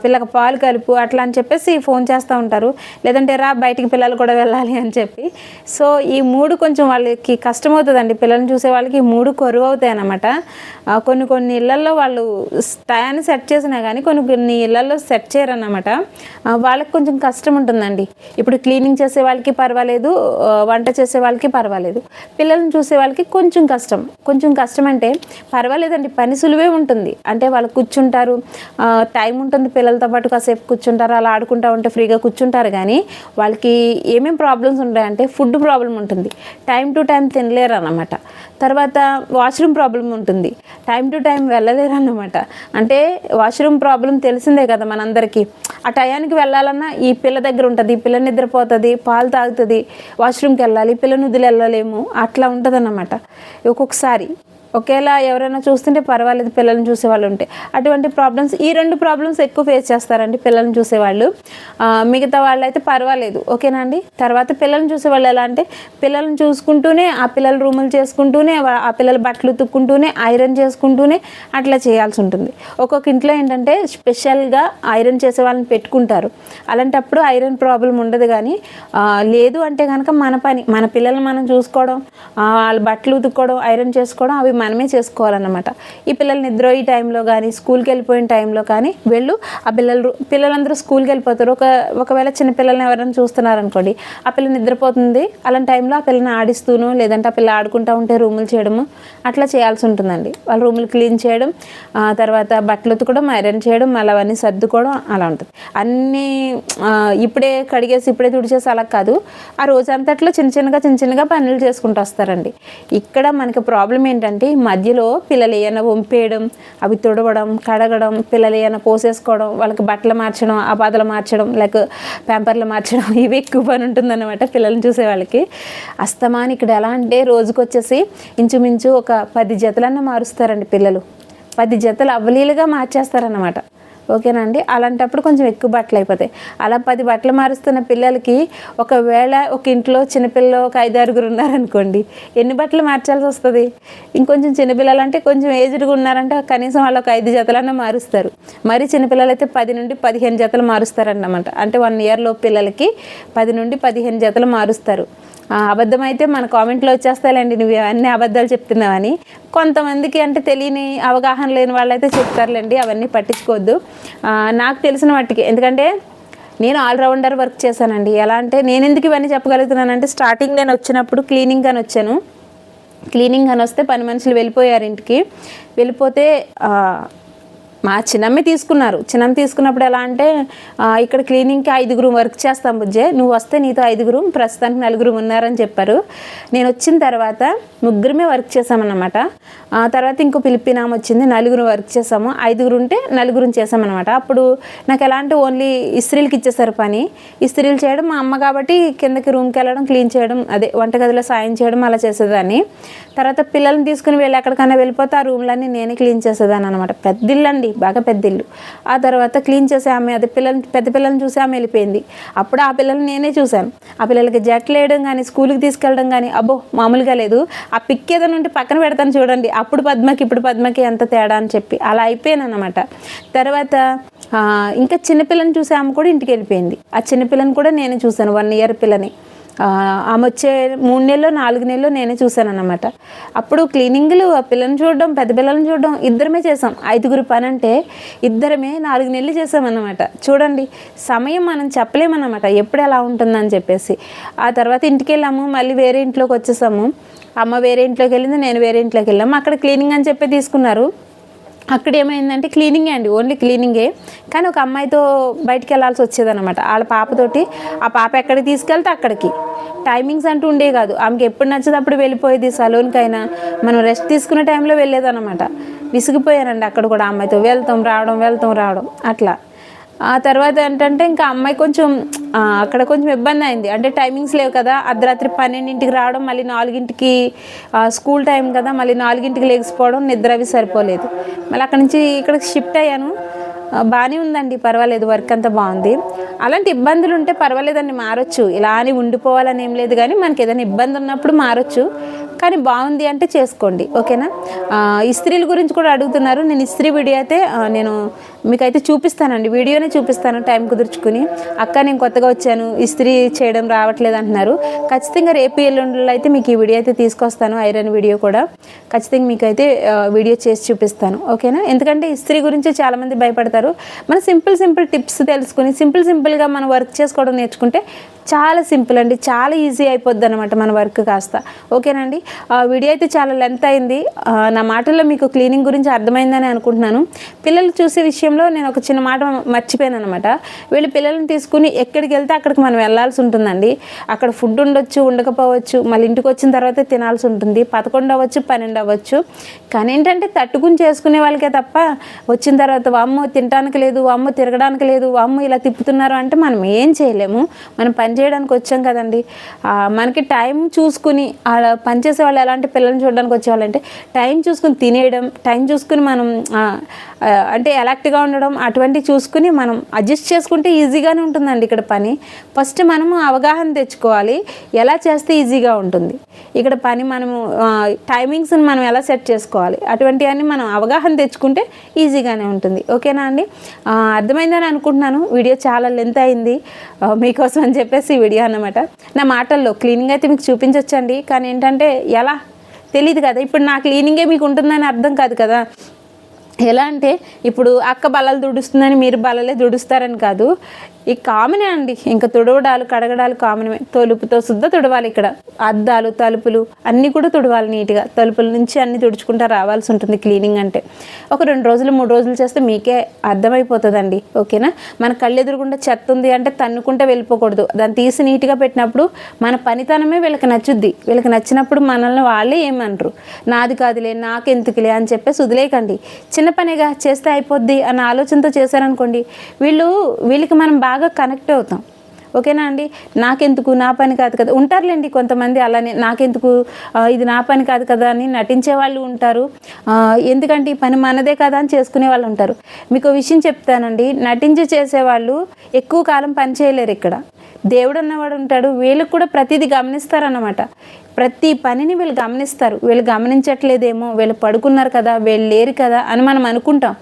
పిల్లకి పాలు కలుపు అట్లా అని చెప్పేసి ఫోన్ చేస్తూ ఉంటారు. లేదంటే రా బయటికి పిల్లలు కూడా వెళ్ళాలి అని చెప్పి. సో ఈ మూడు కొంచెం వాళ్ళకి కష్టమవుతుందండి. పిల్లల్ని చూసే వాళ్ళకి ఈ మూడు కొరువు అవుతాయి అన్నమాట కొన్ని కొన్ని ఇళ్ళల్లో వాళ్ళు టయాన్ని సెట్ చేసినా కానీ కొన్ని కొన్ని ఇళ్ళల్లో సెట్ చేయరన్నమాట. వాళ్ళకి కొంచెం కష్టం ఉంటుందండి ఇప్పుడు క్లీనింగ్ చేసే వాళ్ళకి పర్వాలేదు వంట చేసే వాళ్ళకి పర్వాలేదు. పిల్లల్ని చూసే వాళ్ళకి కొంచెం కష్టం. కొంచెం కష్టం అంటే పర్వాలేదండి. పని సులువే ఉంటుంది. అంటే వాళ్ళు కూర్చుంటారు. టైం ఉంటుంది పిల్లలతో పాటు కాసేపు కూర్చుంటారు అలా ఆడుకుంటా ఉంటే ఫ్రీగా కూర్చుంటారు కానీ వాళ్ళకి ఏమేమి ప్రాబ్లమ్స్ ఉంటాయంటే ఫుడ్ ప్రాబ్లం ఉంటుంది. టైం టు టైం తినలేరు అన్నమాట తర్వాత వాష్రూమ్ ప్రాబ్లం ఉంటుంది. టైం టు టైం వెళ్ళలేరు అన్నమాట అంటే వాష్రూమ్ ప్రాబ్లం తెలిసిందే కదా మనందరికీ. ఆ టయానికి వెళ్ళాలన్నా ఈ పిల్ల దగ్గర ఉంటుంది ఈ పిల్ల నిద్రపోతుంది పాలు తాగుతుంది వాష్రూమ్కి వెళ్ళాలి పిల్లని వదిలి వెళ్ళలేము అట్లా ఉంటుంది అన్నమాట ఒక్కొక్కసారి ఒకేలా ఎవరైనా చూస్తుంటే పర్వాలేదు పిల్లల్ని చూసే వాళ్ళు ఉంటే. అటువంటి ప్రాబ్లమ్స్ ఈ రెండు ప్రాబ్లమ్స్ ఎక్కువ ఫేస్ చేస్తారండి పిల్లల్ని చూసేవాళ్ళు. మిగతా వాళ్ళు అయితే పర్వాలేదు ఓకేనా అండి? తర్వాత పిల్లల్ని చూసేవాళ్ళు ఎలా అంటే పిల్లల్ని చూసుకుంటూనే ఆ పిల్లల రూములు చేసుకుంటూనే ఆ పిల్లల బట్టలు ఉతుక్కుంటూనే ఐరన్ చేసుకుంటూనే అట్లా చేయాల్సి ఉంటుంది. ఒక్కొక్క ఇంట్లో ఏంటంటే స్పెషల్గా ఐరన్ చేసే వాళ్ళని పెట్టుకుంటారు. అలాంటప్పుడు ఐరన్ ప్రాబ్లం ఉండదు కానీ లేదు అంటే కనుక మన పని మన పిల్లల్ని మనం చూసుకోవడం వాళ్ళ బట్టలు ఉతుక్కోవడం ఐరన్ చేసుకోవడం అవి మనమే చేసుకోవాలన్నమాట. ఈ పిల్లలు నిద్ర ఈ టైంలో కానీ స్కూల్కి వెళ్ళిపోయిన టైంలో కానీ వెళ్ళు. ఆ పిల్లలు పిల్లలందరూ స్కూల్కి వెళ్ళిపోతారు. ఒక ఒకవేళ చిన్న పిల్లల్ని ఎవరైనా చూస్తున్నారు అనుకోండి ఆ పిల్ల నిద్రపోతుంది. అలాంటి టైంలో ఆ పిల్లని ఆడిస్తూను లేదంటే ఆ పిల్ల ఆడుకుంటూ ఉంటే రూములు చేయడము అట్లా చేయాల్సి ఉంటుందండి. వాళ్ళ రూములు క్లీన్ చేయడం ఆ తర్వాత బట్టలు ఉతుకోవడం ఐరన్ చేయడం మళ్ళీ అవన్నీ సర్దుకోవడం అలా ఉంటుంది. అన్నీ ఇప్పుడే కడిగేసి ఇప్పుడే తుడిచేసి అలా కాదు. ఆ రోజంతట్లో చిన్న చిన్నగా చిన్న చిన్నగా పనులు చేసుకుంటూ వస్తారండి. ఇక్కడ మనకి ప్రాబ్లం ఏంటంటే ఈ మధ్యలో పిల్లలు ఏమైనా వంపేయడం అవి తుడవడం కడగడం పిల్లలు ఏమైనా పోసేసుకోవడం వాళ్ళకి బట్టలు మార్చడం ఆ మార్చడం లేక ప్యాంపర్లు మార్చడం ఇవి ఎక్కువ పని ఉంటుందన్నమాట పిల్లల్ని చూసే వాళ్ళకి. అస్తమాని ఇక్కడ ఎలా అంటే రోజుకొచ్చేసి ఇంచుమించు ఒక పది జతలన్నీ మారుస్తారండి పిల్లలు. పది జతలు అవలీలుగా మార్చేస్తారన్నమాట. ఓకేనా అండి అలాంటప్పుడు కొంచెం ఎక్కువ బట్టలు అయిపోతాయి. అలా పది బట్టలు మారుస్తున్న పిల్లలకి ఒకవేళ ఒక ఇంట్లో చిన్నపిల్లలు ఒక ఐదు ఆరుగురు ఉన్నారనుకోండి ఎన్ని బట్టలు మార్చాల్సి వస్తుంది? ఇంకొంచెం చిన్నపిల్లలు అంటే కొంచెం ఏజ్డ్గా ఉన్నారంటే కనీసం వాళ్ళు ఒక ఐదు జతలన్నా మారుస్తారు. మరి చిన్నపిల్లలు అయితే పది నుండి పదిహేను జతలు మారుస్తారన్నమాట. అంటే వన్ ఇయర్లో పిల్లలకి పది నుండి పదిహేను జతలు మారుస్తారు. అబద్ధమైతే మన కామెంట్లో వచ్చేస్తాయిలేండి నువ్వు అన్ని అబద్ధాలు చెప్తున్నావని. కొంతమందికి అంటే తెలియని అవగాహన లేని వాళ్ళైతే చెప్తారులేండి అవన్నీ పట్టించుకోవద్దు. నాకు తెలిసిన వాటికి. ఎందుకంటే నేను ఆల్రౌండర్ వర్క్ చేశానండి. ఎలా అంటే నేను ఎందుకు ఇవన్నీ చెప్పగలుగుతున్నానంటే స్టార్టింగ్ నేను వచ్చినప్పుడు క్లీనింగ్ అని వచ్చాను. క్లీనింగ్ అని వస్తే పని మనుషులు వెళ్ళిపోయారు ఇంటికి. వెళ్ళిపోతే మా చిన్నమ్మ తీసుకున్నారు. చిన్నమ్మ తీసుకున్నప్పుడు ఎలా అంటే ఇక్కడ క్లీనింగ్కి ఐదుగురు వర్క్ చేస్తాం బుజ్జే. నువ్వు వస్తే నీతో ఐదుగురు ప్రస్తుతానికి నలుగురు ఉన్నారని చెప్పారు. నేను వచ్చిన తర్వాత ముగ్గురమే వర్క్ చేసామన్నమాట ఆ తర్వాత ఇంకో పిలిపినామ వచ్చింది నలుగురు వర్క్ చేసాము ఐదుగురు ఉంటే నలుగురు చేసామన్నమాట అప్పుడు నాకు ఎలా అంటే ఓన్లీ ఇస్త్రీలకి ఇచ్చేసారు పని. ఇస్త్రీలు చేయడం మా అమ్మ కాబట్టి కిందకి రూమ్కి వెళ్ళడం క్లీన్ చేయడం అదే వంటగదిలో సాయం చేయడం అలా చేసేదాన్ని. తర్వాత పిల్లల్ని తీసుకుని వెళ్ళి ఎక్కడికైనా వెళ్ళిపోతే ఆ రూమ్లన్నీ నేనే క్లీన్ చేసేదాన్ని అనమాట పెద్ద ఇల్లు అండి బాగా పెద్ద ఇల్లు. ఆ తర్వాత క్లీన్ చేసే ఆమె అది పిల్లల్ని పెద్ద పిల్లల్ని చూసి ఆమె వెళ్ళిపోయింది. అప్పుడు ఆ పిల్లల్ని నేనే చూశాను. ఆ పిల్లలకి జట్లు వేయడం కానీ స్కూల్కి తీసుకెళ్ళడం కానీ అబ్బో మామూలుగా లేదు. ఆ పిక్ ఏదైనా ఉంటే పక్కన పెడతాను చూడండి. అప్పుడు పద్మకి ఇప్పుడు పద్మకి ఎంత తేడా అని చెప్పి అలా అయిపోయాను అనమాట తర్వాత ఇంకా చిన్నపిల్లని చూసి ఆమె కూడా ఇంటికి వెళ్ళిపోయింది. ఆ చిన్నపిల్లని కూడా నేనే చూశాను వన్ ఇయర్ పిల్లని. ఆమె వచ్చే మూడు నెలలో నాలుగు నెలలు నేనే చూశాను అనమాట అప్పుడు క్లీనింగ్లు ఆ పిల్లని చూడడం పెద్ద పిల్లల్ని చూడడం ఇద్దరమే చేసాం. ఐదుగురు పని అంటే ఇద్దరమే నాలుగు నెలలు చేసామన్నమాట. చూడండి సమయం మనం చెప్పలేమన్నమాట. ఎప్పుడు ఎలా ఉంటుందని చెప్పేసి. ఆ తర్వాత ఇంటికి వెళ్ళాము మళ్ళీ వేరే ఇంట్లోకి వచ్చేసాము. అమ్మ వేరే ఇంట్లోకి వెళ్ళింది నేను వేరే ఇంట్లోకి వెళ్ళాము. అక్కడ క్లీనింగ్ అని చెప్పి తీసుకున్నారు. అక్కడ ఏమైందంటే క్లీనింగే అండి ఓన్లీ క్లీనింగే. కానీ ఒక అమ్మాయితో బయటికి వెళ్ళాల్సి వచ్చేదన్నమాట. వాళ్ళ పాపతోటి ఆ పాప ఎక్కడికి తీసుకెళ్తే అక్కడికి. టైమింగ్స్ అంటూ ఉండే కాదు. ఆమెకి ఎప్పుడు నచ్చదు అప్పుడు వెళ్ళిపోయేది సలూన్కైనా. మనం రెస్ట్ తీసుకునే టైంలో వెళ్ళేదన్నమాట. విసిగిపోయానండి అక్కడ కూడా అమ్మాయితో. వెళ్తాం రావడం వెళ్తాం రావడం. అట్లా. ఆ తర్వాత ఏంటంటే ఇంకా అమ్మాయి కొంచెం అక్కడ కొంచెం ఇబ్బంది అయింది. అంటే టైమింగ్స్ లేవు కదా. అర్ధరాత్రి పన్నెండింటికి రావడం మళ్ళీ నాలుగింటికి స్కూల్ టైం కదా మళ్ళీ నాలుగింటికి లేచిపోవడం నిద్ర అవి సరిపోలేదు. మళ్ళీ అక్కడ నుంచి ఇక్కడికి షిఫ్ట్ అయ్యాను. బాగానే ఉందండి పర్వాలేదు వర్క్ అంతా బాగుంది. అలాంటి ఇబ్బందులు ఉంటే పర్వాలేదండి మారొచ్చు. ఇలా అని ఉండిపోవాలని ఏం లేదు కానీ మనకి ఏదైనా ఇబ్బంది ఉన్నప్పుడు మారొచ్చు. కానీ బాగుంది అంటే చేసుకోండి ఓకేనా? ఇస్త్రీల గురించి కూడా అడుగుతున్నారు. నేను ఇస్త్రీ వీడియో అయితే నేను మీకైతే చూపిస్తానండి. వీడియోనే చూపిస్తాను టైం కుదుర్చుకుని. అక్క నేను కొత్తగా వచ్చాను ఇస్త్రీ చేయడం రావట్లేదు అంటున్నారు. ఖచ్చితంగా రేపు ఎల్లుండిలో అయితే మీకు ఈ వీడియో అయితే తీసుకొస్తాను ఐరన్ వీడియో కూడా. ఖచ్చితంగా మీకైతే వీడియో చేసి చూపిస్తాను. ఓకేనా? ఎందుకంటే ఇస్త్రీ గురించి చాలామంది భయపడతారు. మన సింపుల్ సింపుల్ టిప్స్ తెలుసుకుని సింపుల్ సింపుల్గా మనం వర్క్ చేసుకోవడం నేర్చుకుంటే చాలా సింపుల్ అండి. చాలా ఈజీ అయిపోద్ది అనమాట మన వర్క్ కాస్త. ఓకేనండి ఆ వీడియో అయితే చాలా లెంత్ అయింది. నా మాటల్లో మీకు క్లీనింగ్ గురించి అర్థమైందని అనుకుంటున్నాను. పిల్లలు చూసే విషయం విషయంలో నేను ఒక చిన్న మాట మర్చిపోయాను అనమాట వీళ్ళు పిల్లల్ని తీసుకుని ఎక్కడికి వెళ్తే అక్కడికి మనం వెళ్ళాల్సి ఉంటుందండి. అక్కడ ఫుడ్ ఉండొచ్చు ఉండకపోవచ్చు మళ్ళీ ఇంటికి వచ్చిన తర్వాత తినాల్సి ఉంటుంది. పదకొండు అవ్వచ్చు పన్నెండు అవ్వచ్చు. కానీ ఏంటంటే తట్టుకుని చేసుకునే వాళ్ళకే తప్ప వచ్చిన తర్వాత వామ్మో తినడానికి లేదు వామ్మో తిరగడానికి లేదు వామ్మో ఇలా తిప్పుతున్నారు అంటే మనం ఏం చేయలేము. మనం పని చేయడానికి వచ్చాం కదండి. మనకి టైం చూసుకుని అలా పనిచేసే వాళ్ళు ఎలాంటి పిల్లల్ని చూడడానికి వచ్చేవాళ్ళంటే టైం చూసుకుని తినేయడం టైం చూసుకుని మనం అంటే ఎలాక్ట్గా ఉండడం అటువంటివి చూసుకుని మనం అడ్జస్ట్ చేసుకుంటే ఈజీగానే ఉంటుందండి ఇక్కడ పని. ఫస్ట్ మనము అవగాహన తెచ్చుకోవాలి. ఎలా చేస్తే ఈజీగా ఉంటుంది? ఇక్కడ పని మనము టైమింగ్స్ని మనం ఎలా సెట్ చేసుకోవాలి? అటువంటివన్నీ మనం అవగాహన తెచ్చుకుంటే ఈజీగానే ఉంటుంది. ఓకేనా అండి? అర్థమైందని అనుకుంటున్నాను. వీడియో చాలా లెంత్ అయింది. మీకోసం అని చెప్పేసి వీడియో అన్నమాట. నా మాటల్లో క్లీనింగ్ అయితే మీకు చూపించవచ్చండి కానీ ఏంటంటే ఎలా? తెలియదు కదా. ఇప్పుడు నా క్లీనింగే మీకు ఉంటుందని అర్థం కాదు కదా. ఎలా అంటే ఇప్పుడు అక్క బలలు దుడుస్తుందని మీరు బలలే దుడుస్తారని కాదు. ఈ కామనే అండి. ఇంకా తుడవడాలు కడగడాలు కామనమే. తలుపుతో శుద్ధ తుడవాలి ఇక్కడ. అద్దాలు తలుపులు అన్నీ కూడా తుడవాలి నీట్గా. తలుపుల నుంచి అన్నీ తుడుచుకుంటా రావాల్సి ఉంటుంది క్లీనింగ్ అంటే. ఒక రెండు రోజులు మూడు రోజులు చేస్తే మీకే అర్థమైపోతుందండి. ఓకేనా? మన కళ్ళు ఎదురుగుండా చెత్త ఉంది అంటే తన్నుకుంటే వెళ్ళిపోకూడదు. దాన్ని తీసి నీట్గా పెట్టినప్పుడు మన పనితనమే వీళ్ళకి నచ్చుద్ది. వీళ్ళకి నచ్చినప్పుడు మనల్ని వాళ్ళే ఏమనరు. నాది కాదులే నాకెందుకులే అని చెప్పేసి వదిలేయకండి. చిన్న పనిగా చేస్తే అయిపోద్ది అన్న ఆలోచనతో చేశారనుకోండి వీళ్ళు వీళ్ళకి మనం బాగా బాగా కనెక్ట్ అవుతాం. ఓకేనా అండి? నాకెందుకు? నా పని కాదు కదా. ఉంటారులేండి కొంతమంది అలానే. నాకెందుకు? ఇది నా పని కాదు కదా అని నటించే వాళ్ళు ఉంటారు. ఎందుకంటే ఈ పని మనదే కదా అని చేసుకునే వాళ్ళు ఉంటారు. మీకు విషయం చెప్తానండి. నటించి చేసేవాళ్ళు ఎక్కువ కాలం పని చేయలేరు ఇక్కడ. దేవుడు అన్నవాడు ఉంటాడు. వీళ్ళకి కూడా ప్రతిదీ గమనిస్తారన్నమాట. ప్రతి పనిని వీళ్ళు గమనిస్తారు. వీళ్ళు గమనించట్లేదేమో వీళ్ళు పడుకున్నారు కదా వీళ్ళు లేరు కదా అని మనం అనుకుంటాం.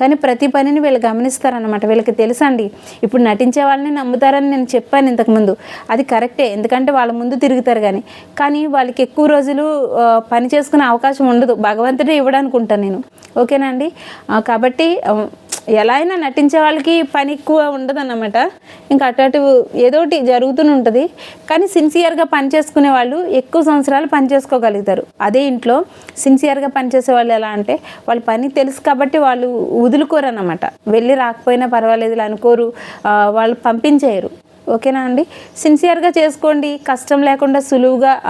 కానీ ప్రతి పనిని వీళ్ళు గమనిస్తారనమాట వీళ్ళకి తెలుసండి ఇప్పుడు నటించే వాళ్ళని నమ్ముతారని నేను చెప్పాను ఇంతకుముందు. అది కరెక్టే ఎందుకంటే వాళ్ళ ముందు తిరుగుతారు కానీ. కానీ వాళ్ళకి ఎక్కువ రోజులు పని చేసుకునే అవకాశం ఉండదు. భగవంతుడే ఇవ్వడానుకుంటాను నేను. ఓకేనా అండి? కాబట్టి ఎలా అయినా నటించే వాళ్ళకి పని ఎక్కువ ఉండదన్నమాట. ఇంకా అటు అటు ఏదో ఒకటి జరుగుతూనే ఉంటుంది. కానీ సిన్సియర్గా పని చేసుకునే వాళ్ళు ఎక్కువ సంవత్సరాలు పని చేసుకోగలుగుతారు. అదే ఇంట్లో సిన్సియర్గా పనిచేసే వాళ్ళు ఎలా అంటే వాళ్ళ పని తెలుసు కాబట్టి వాళ్ళు వదులుకోరు అన్నమాట వెళ్ళి రాకపోయినా పర్వాలేదు ఇలా అనుకోరు వాళ్ళు పంపించేయరు. ఓకేనా అండి? సిన్సియర్గా చేసుకోండి కష్టం లేకుండా సులువుగా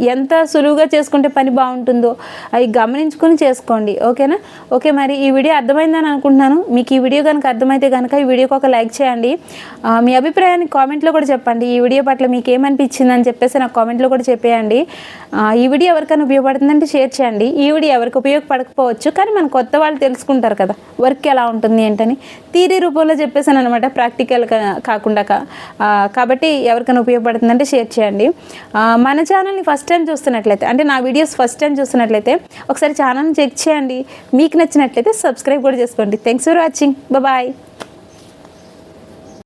ఎంత సులువుగా చేసుకుంటే పని బాగుంటుందో అవి గమనించుకొని చేసుకోండి ఓకేనా? ఓకే మరి ఈ వీడియో అర్థమైందని అనుకుంటున్నాను. మీకు ఈ వీడియో కనుక అర్థమైతే కనుక ఈ వీడియోకి ఒక లైక్ చేయండి. మీ అభిప్రాయాన్ని కామెంట్లో కూడా చెప్పండి. ఈ వీడియో పట్ల మీకు ఏమనిపించింది అని చెప్పేసి నాకు కామెంట్లో కూడా చెప్పేయండి. ఈ వీడియో ఎవరికైనా ఉపయోగపడుతుందంటే షేర్ చేయండి. ఈ వీడియో ఎవరికి ఉపయోగపడకపోవచ్చు కానీ మన కొత్త వాళ్ళు తెలుసుకుంటారు కదా వర్క్ ఎలా ఉంటుంది ఏంటని. థీరీ రూపంలో చెప్పేసాను అనమాట ప్రాక్టికల్ కాకుండా కా- కాబట్టి ఎవరికైనా ఉపయోగపడుతుందంటే షేర్ చేయండి. మన ఛానల్ని ఫస్ట్ టైం చూస్తున్నట్లయితే అంటే నా వీడియోస్ ఫస్ట్ టైం చూస్తున్నట్లయితే ఒకసారి ఛానల్ని చెక్ చేయండి. మీకు నచ్చినట్లయితే సబ్స్క్రైబ్ కూడా చేసుకోండి. Thanks for watching bye